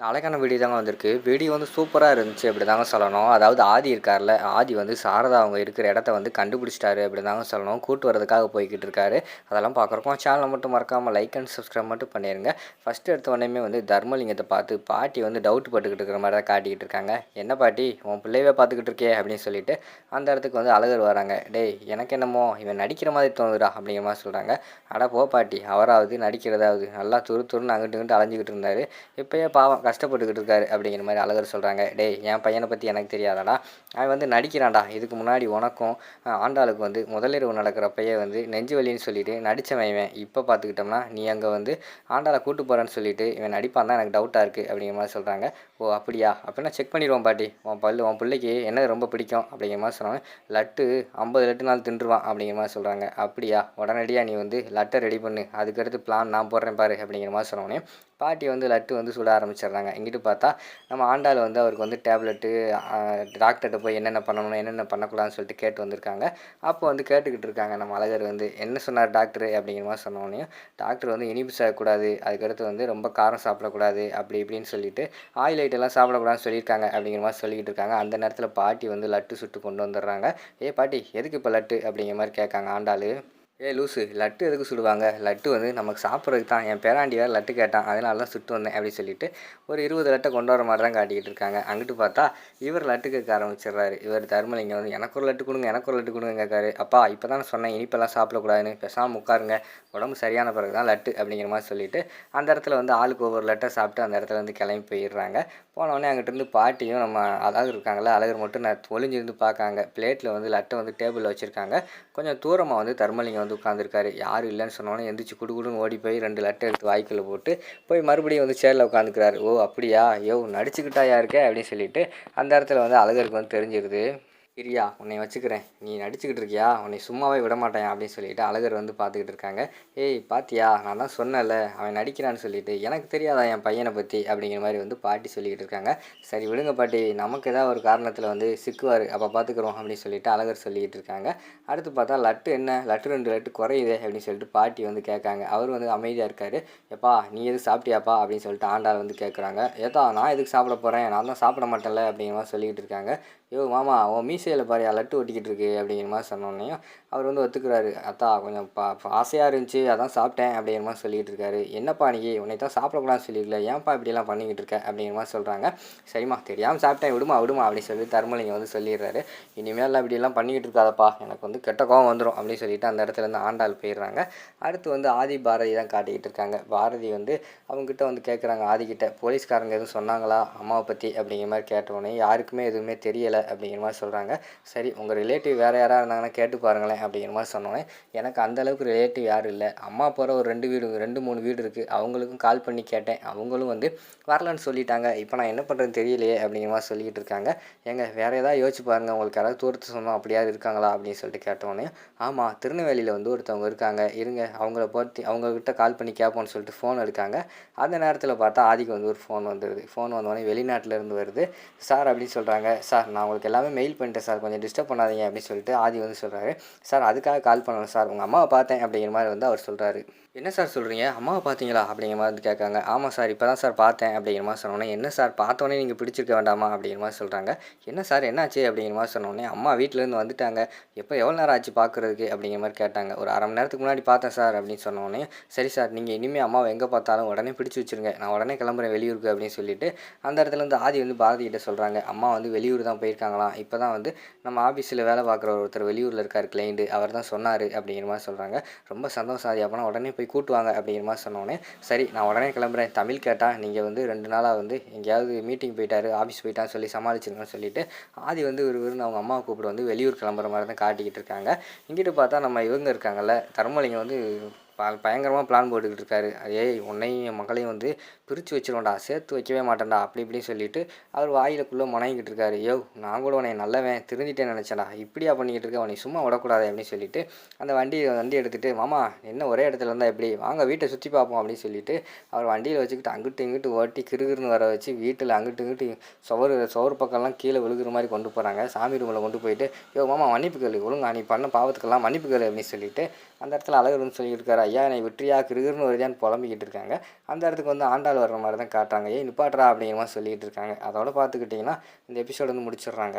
அழகான வீடியோ தாங்க வந்திருக்கு. வீடியோ வந்து சூப்பராக இருந்துச்சு அப்படி தாங்க சொல்லணும். அதாவது ஆதி இருக்கார்ல ஆதி வந்து சாரதா அவங்க இருக்கிற இடத்த வந்து கண்டுபிடிச்சிட்டாரு அப்படி தாங்க சொல்லணும். கூட்டு வரதுக்காக போய்கிட்டு இருக்காரு. அதெல்லாம் பார்க்குறப்போ சேனலை மட்டும் மறக்காமல் லைக் அண்ட் சப்ஸ்கிரைப் மட்டும் பண்ணிடுங்க ஃபஸ்ட்டு எடுத்த உடனே வந்து தர்மலிங்கத்தை பார்த்து பாட்டி வந்து டவுட் பட்டுக்கிட்டு இருக்கிற மாதிரி தான் காட்டிக்கிட்டு இருக்காங்க. என்ன பாட்டி உன் பிள்ளையவே பார்த்துக்கிட்டு இருக்கே அப்படின்னு சொல்லிட்டு அந்த இடத்துக்கு வந்து அழகர் வராங்க. டேய் எனக்கு என்னமோ இவன் நடிக்கிற மாதிரி தோணுதுடா அப்படிங்கிற மாதிரி சொல்கிறாங்க அட போ பாட்டி அவராவது நடிக்கிறதாவது. நல்லா துரு துருன்னு அங்கிட்டு இங்கிட்டு அலைஞ்சிக்கிட்டு இருந்தார். இப்போயே பாவம் கஷ்டப்பட்டுக்கிட்டு இருக்காரு அப்படிங்கிற மாதிரி அழகர் சொல்கிறாங்க டேய் என் பையனை பற்றி எனக்கு தெரியாதாடா? அவன் வந்து நடிக்கிறான்டா. இதுக்கு முன்னாடி உனக்கும் ஆண்டாளுக்கு வந்து முதலிரவு நடக்கிறப்பையே வந்து நெஞ்சு வலின்னு சொல்லிட்டு நடித்தவன் இவன். இப்போ பார்த்துக்கிட்டோம்னா நீ அங்கே வந்து ஆண்டாளை கூட்டு போகிறேன்னு சொல்லிட்டு இவன் நடிப்பான் தான் எனக்கு டவுட்டாக இருக்குது அப்படிங்கிற மாதிரி சொல்கிறாங்க ஓ அப்படியா? அப்படின்னா செக் பண்ணிடுவோம் பாட்டி. உன் பல்லு உன் பிள்ளைக்கு என்ன ரொம்ப பிடிக்கும் அப்படிங்கிற மாதிரி சொன்னாங்க லட்டு ஐம்பது லட்டு நாள் தின்றுவான் அப்படிங்கிற மாதிரி சொல்கிறாங்க அப்படியா? உடனடியாக நீ வந்து லட்டை ரெடி பண்ணு. அதுக்கடுத்து பிளான் நான் போடுறேன் பாரு அப்படிங்கிற மாதிரி சொன்னோடனே பாட்டி வந்து லட்டு வந்து சுட ஆரம்பிச்சிடுறாங்க. இங்கிட்டு பார்த்தா நம்ம ஆண்டாள் வந்து அவருக்கு வந்து டேப்லெட்டு டாக்டர்கிட்ட போய் என்னென்ன பண்ணணும் என்னென்ன பண்ணக்கூடாதுன்னு சொல்லிட்டு கேட்டு வந்திருக்காங்க. அப்போ வந்து கேட்டுக்கிட்டு இருக்காங்க நம்ம அழகர் வந்து என்ன சொன்னார் டாக்டர்? அப்படிங்கிற மாதிரி சொன்னோடனே டாக்டர் வந்து இனிப்பு சாப்பிடக்கூடாது அதுக்கடுத்து வந்து ரொம்ப காரம் சாப்பிடக்கூடாது அப்படி இப்படின்னு சொல்லிட்டு ஆயில் ஐட்டெல்லாம் சாப்பிடக்கூடாதுன்னு சொல்லியிருக்காங்க அப்படிங்கிற மாதிரி சொல்லிக்கிட்டு இருக்காங்க. அந்த நேரத்தில் பாட்டி வந்து லட்டு சுட்டு கொண்டு வந்துடுறாங்க. ஏ பாட்டி எதுக்கு இப்போ லட்டு? அப்படிங்கிற மாதிரி கேட்காங்க ஆண்டாள். ஏ லூசு லட்டு எதுக்கு சுடுவாங்க? லட்டு வந்து நமக்கு சாப்பிட்றதுக்கு தான். என் பேராண்டி வேறு லட்டு கேட்டான். அதனால தான் சுட்டு வந்தேன் அப்படின்னு சொல்லிட்டு ஒரு இருபது லட்டை கொண்டு வர மாதிரி தான் காட்டிக்கிட்டு இருக்காங்க. அங்கிட்டு பார்த்தா இவர் லட்டு கேட்க ஆரம்பிச்சிடுறாரு. இவர் தர்மலிங்கம் வந்து எனக்கு ஒரு லட்டு கொடுங்க எனக்கு ஒரு லட்டு கொடுங்க கேட்காரு. அப்பா இப்போ தான் சொன்னேன் இனிப்பெல்லாம் சாப்பிடக்கூடாதுன்னு. பேசாமல் உட்காருங்க. உடம்பு சரியான பிறகு தான் லட்டு அப்படிங்கிற மாதிரி சொல்லிட்டு அந்த இடத்துல வந்து ஆளுக்கு ஒவ்வொரு லட்டை சாப்பிட்டு அந்த இடத்துல வந்து கிளம்பி போயிடுறாங்க. போனோடனே அங்கிட்டிருந்து பாட்டியும் நம்ம அழகர் இருக்காங்கல்ல அழகர் மட்டும் நான் ஒளிஞ்சிருந்து பார்க்காங்க. பிளேட்டில் வந்து லட்டை வந்து டேபிளில் வச்சுருக்காங்க. கொஞ்சம் தூரமாக வந்து தர்மலிங்கம் வந்து உட்காந்துருக்காரு யாரும் இல்லைன்னு சொன்னோன்னே எந்திரிச்சு குடுகுடுன்னு ஓடி போய் ரெண்டு லெட்டர் எடுத்து வாய்க்குள்ள போட்டு போய் மறுபடியும் வந்து சேரில் உட்காந்துக்கிறாரு ஓ அப்படியா? யோ நடிச்சுக்கிட்டாயா இருக்கே? அப்படின்னு சொல்லிட்டு அந்த இடத்துல வந்து அழகருக்கு வந்து தெரிஞ்சிருது. பிரியா உன்னை வச்சுக்கிறேன். நீ நடிச்சுக்கிட்டு இருக்கியா? உன்னை சும்மாவே விட மாட்டேன் அப்படின்னு சொல்லிட்டு அழகர் வந்து பார்த்துக்கிட்டு இருக்காங்க. ஏய் பாத்தியா? நான் தான் சொன்னேன்ல அவன் நடிக்கிறான்னு சொல்லிட்டு. எனக்கு தெரியாதா என் பையனை பற்றி அப்படிங்கிற மாதிரி வந்து பாட்டி சொல்லிக்கிட்டு இருக்காங்க. சரி விடுங்க பாட்டி. நமக்கு ஏதாவது ஒரு காரணத்தில் வந்து சிக்குவார். அப்போ பார்த்துக்குறோம் அப்படின்னு சொல்லிட்டு அழகர் சொல்லிக்கிட்டு இருக்காங்க. அடுத்து பார்த்தா லட்டு என்ன? லட்டு ரெண்டு லட்டு குறையுதே அப்படின்னு சொல்லிட்டு பாட்டி வந்து கேட்காங்க. அவர் வந்து அமைதியாக இருக்காரு. எப்பா நீ எதுவும் சாப்பிட்டியாப்பா? அப்படின்னு சொல்லிட்டு ஆண்டாள் வந்து கேட்குறாங்க. ஏதா நான் எதுக்கு சாப்பிட போகிறேன் நான் தான் சாப்பிட மாட்டேன்ல அப்படிங்கிற மாதிரி சொல்லிக்கிட்டு இருக்காங்க. யோ மாமா உன் மீசையில் பாரு லட்டு ஒட்டிக்கிட்டு இருக்கு? அப்படிங்கிற மாதிரி சொன்னோன்னே அவர் வந்து ஒத்துக்கிறாரு. அத்தா கொஞ்சம் பா ஆசையாக இருந்துச்சு அதான் சாப்பிட்டேன் அப்படிங்கிற மாதிரி சொல்லிக்கிட்டு இருக்காரு. என்னப்பா நீ உன்னை தான் சாப்பிடக்கூடாதுன்னு சொல்லியிருக்கல ஏன்ப்பா இப்படிலாம் பண்ணிக்கிட்டு இருக்க? அப்படிங்கிற மாதிரி சொல்கிறாங்க சரிம்மா தெரியாமல் சாப்பிட்டேன் விடுமா விடுமா அப்படின்னு சொல்லி தர்மலிங்கம் வந்து சொல்லிடுறாரு. இனிமேல் இப்படிலாம் பண்ணிக்கிட்டு இருக்காதப்பா எனக்கு வந்து கெட்ட கோவம் வந்துடும் அப்படின்னு சொல்லிட்டு அந்த இடத்துல இருந்து ஆண்டாள் போயிடுறாங்க. அடுத்து வந்து ஆதி பாரதி தான் காட்டிக்கிட்டு இருக்காங்க. பாரதி வந்து அவங்ககிட்ட வந்து கேட்குறாங்க ஆதிக்கிட்ட போலீஸ்காரங்க எதுவும் சொன்னாங்களா அம்மாவை பற்றி அப்படிங்கிற மாதிரி கேட்டவுடனே யாருக்குமே எதுவுமே தெரியலை அப்படிங்கிற மாதிரி சொல்கிறாங்க சரி உங்கள் ரிலேட்டிவ் வேறு யாராக இருந்தாங்கன்னா கேட்டு பாருங்களேன் அப்படிங்கிற மாதிரி சொன்னோன்னே எனக்கு அந்த அளவுக்கு ரிலேட்டிவ் யாரும் இல்லை. அம்மா போகிற ஒரு ரெண்டு வீடு ரெண்டு மூணு வீடு இருக்குது அவங்களுக்கும் கால் பண்ணி கேட்டேன். அவங்களும் வந்து வரலன்னு சொல்லிட்டாங்க. இப்போ நான் என்ன பண்ணுறேன்னு தெரியலையே அப்படிங்கிற மாதிரி சொல்லிக்கிட்டு இருக்காங்க. எங்க வேறு ஏதாவது யோசிச்சு பாருங்கள் உங்களுக்கு யாராவது தூரத்து சொன்னோம் அப்படியாவது இருக்காங்களா அப்படின்னு சொல்லிட்டு கேட்டோன்னே ஆமாம் திருநெல்வேலியில் வந்து ஒருத்தவங்க இருக்காங்க. இருங்க அவங்கள பற்றி அவங்கக்கிட்ட கால் பண்ணி கேட்போம்னு சொல்லிட்டு ஃபோன் எடுக்காங்க. அந்த நேரத்தில் பார்த்தா ஆதிக்கு வந்து ஒரு ஃபோன் வந்துடுது ஃபோன் வந்தோடனே வெளிநாட்டிலேருந்து வருது. சார் அப்படின்னு சொல்கிறாங்க சார் நான் உங்களுக்கு எல்லாமே மெயில் பண்ணிட்டேன் சார் கொஞ்சம் டிஸ்டர்ப் பண்ணாதீங்க அப்படின்னு சொல்லிட்டு ஆதி வந்து சொல்கிறாரு சார் அதுக்காக கால் பண்ணணும் சார். உங்கள் அம்மாவை பார்த்தேன் அப்படிங்கிற மாதிரி வந்து அவர் சொல்கிறாரு என்ன சார் சொல்கிறீங்க அம்மாவை பார்த்தீங்களா? அப்படிங்கிற மாதிரி வந்து கேட்காங்க. ஆமாம் சார் இப்போ தான் சார் பார்த்தேன் அப்படிங்கிற மாதிரி சொன்னோன்னே என்ன சார் பார்த்தோன்னே நீங்கள் பிடிச்சிருக்க வேண்டாமா? அப்படிங்கிற மாதிரி சொல்கிறாங்க என்ன சார் என்னாச்சு? அப்படிங்கிற மாதிரி சொன்னோன்னே அம்மா வீட்டிலேருந்து வந்துட்டாங்க. எப்போ எவ்வளோ நேரம் ஆச்சு பார்க்குறதுக்கு அப்படிங்கிற மாதிரி கேட்டாங்க. ஒரு அரை மணி நேரத்துக்கு முன்னாடி பார்த்தேன் சார் அப்படின்னு சொன்னோன்னே சரி சார் நீங்கள் இனிமேல் அம்மாவை எங்கே பார்த்தாலும் உடனே பிடிச்சி வச்சிருங்க. நான் உடனே கிளம்புறேன் வெளியூருக்கு அப்படின்னு சொல்லிட்டு அந்த இடத்துல இருந்து ஆதி வந்து பாரதிகிட்ட சொல்கிறாங்க அம்மா வந்து வெளியூர் தான் போயிருக்காங்களாம். இப்போ தான் வந்து நம்ம ஆஃபீஸில் வேலை பார்க்குற ஒருத்தர் வெளியூரில் இருக்கார் கிளைண்ட்டு அவர் தான் சொன்னார் அப்படிங்கிற மாதிரி சொல்கிறாங்க ரொம்ப சந்தோஷம் ஆதி அப்போனா உடனே போய் கூட்டுவாங்க அப்படிங்கிற மாதிரி சொன்னோடனே சரி நான் உடனே கிளம்புறேன். தமிழ் கேட்டால் நீங்கள் வந்து ரெண்டு நாளாக வந்து எங்கேயாவது மீட்டிங் போயிட்டார் ஆஃபீஸ் போயிட்டான்னு சொல்லி சமாளிச்சிருங்கன்னு சொல்லிட்டு ஆதி வந்து ஒரு விருந்து அவங்க அம்மாவை கூப்பிட்டு வந்து வெளியூர் கிளம்புற மாதிரி தான் காட்டிக்கிட்டு இருக்காங்க. இங்கிட்டு பார்த்தா நம்ம இவங்க இருக்காங்கல்ல தர்மலிங்கம் வந்து ப பயங்கரமாக பிளான் போட்டுக்கிட்டு இருக்காரு ஏய் உன்னையும் என் மகளையும் வந்து பிரித்து வச்சிருவோம்டா சேர்த்து வைக்கவே மாட்டேன்டா அப்படி இப்படின்னு சொல்லிட்டு அவர் வாயிலுக்குள்ளே முனங்கிட்டு இருக்காரு யோ நான் கூட உன்னை நல்லவன் திருந்திட்டேன்னு நினச்சேடா இப்படியா பண்ணிக்கிட்டு இருக்க உன்னை சும்மா விடக்கூடாது அப்படின்னு சொல்லிட்டு அந்த வண்டியை வண்டி எடுத்துகிட்டு மாமா என்ன ஒரே இடத்துல இருந்தால் எப்படி? வாங்க வீட்டை சுற்றி பார்ப்போம் அப்படின்னு சொல்லிட்டு அவர் வண்டியில் வச்சுக்கிட்டு அங்கிட்டு இங்கிட்டு ஓட்டி கிறுகிறுன்னு வர வச்சு வீட்டில் அங்கிட்டு இங்கிட்டு சுவரு சுவர் பக்கம்லாம் கீழே விழுகிற மாதிரி கொண்டு போகிறாங்க சாமி ரூமில் கொண்டு போயிட்டு யோ மாமா மன்னிப்பு கேளு ஒழுங்கா நீ பண்ண பாவத்துக்கெல்லாம் மன்னிப்பு கேளு அப்படின்னு சொல்லிட்டு அந்த இடத்துல அழகர்னு சொல்லியிருக்காரு. ஐயா என்னை வெற்றியா கிருகிருன்னு வருதியான்னு புலம்பிக்கிட்டு இருக்காங்க. அந்த இடத்துக்கு வந்து ஆண்டாள் வர்ற மாதிரி தான் காட்டுறாங்க. ஏன் நிப்பாட்றா அப்படிங்கிற மாதிரி சொல்லிகிட்டு இருக்காங்க. அதோட பார்த்துக்கிட்டிங்கன்னா இந்த எபிசோடு வந்து முடிச்சிடுறாங்க.